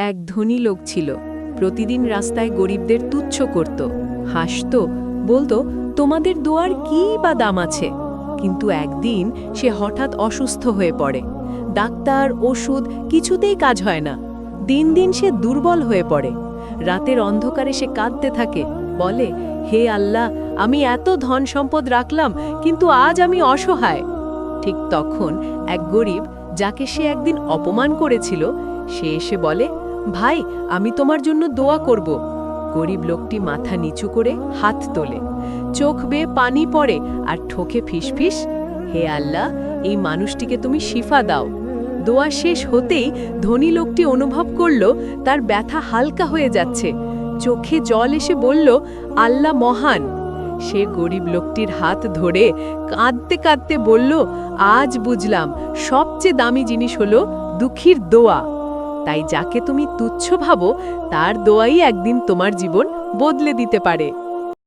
এক ধনী লোক ছিল। প্রতিদিন রাস্তায় গরিবদের তুচ্ছ করত। হাসত, বলতো, তোমাদের দোয়ার কী বা দাম আছে? কিন্তু একদিন সে হঠাৎ অসুস্থ হয়ে পড়ে। ডাক্তার, ওষুধ, কিছুতেই কাজ হয় না। দিন দিন সে দুর্বল হয়ে পড়ে। রাতের অন্ধকারে সে কাঁদতে থাকে। বলে, হে আল্লাহ, আমি এত ধন সম্পদ রাখলাম, কিন্তু আজ আমি অসহায়। ঠিক তখন এক গরিব, যাকে সে একদিন অপমান করেছিল, সে এসে বলে ভাই, আমি তোমার জন্য দোয়া করব। গরিব লোকটি মাথা নিচু করে হাত তোলে। চোখ বেয়ে পানি পড়ে আর ঠোকে ফিসফিস। হে আল্লাহ, এই মানুষটিকে তুমি শিফা দাও। দোয়া শেষ হতেই ধনী লোকটি অনুভব করল তার ব্যথা হালকা হয়ে যাচ্ছে। চোখে জল এসে বলল, আল্লাহ মহান। সে গরিব লোকটির হাত ধরে কাঁদতে কাঁদতে বলল, আজ বুঝলাম, সবচেয়ে দামি জিনিস হলো দুঃখীর দোয়া। তাই যাকে তুমি তুচ্ছ ভাবো তার দোয়াই একদিন তোমার জীবন বদলে দিতে পারে।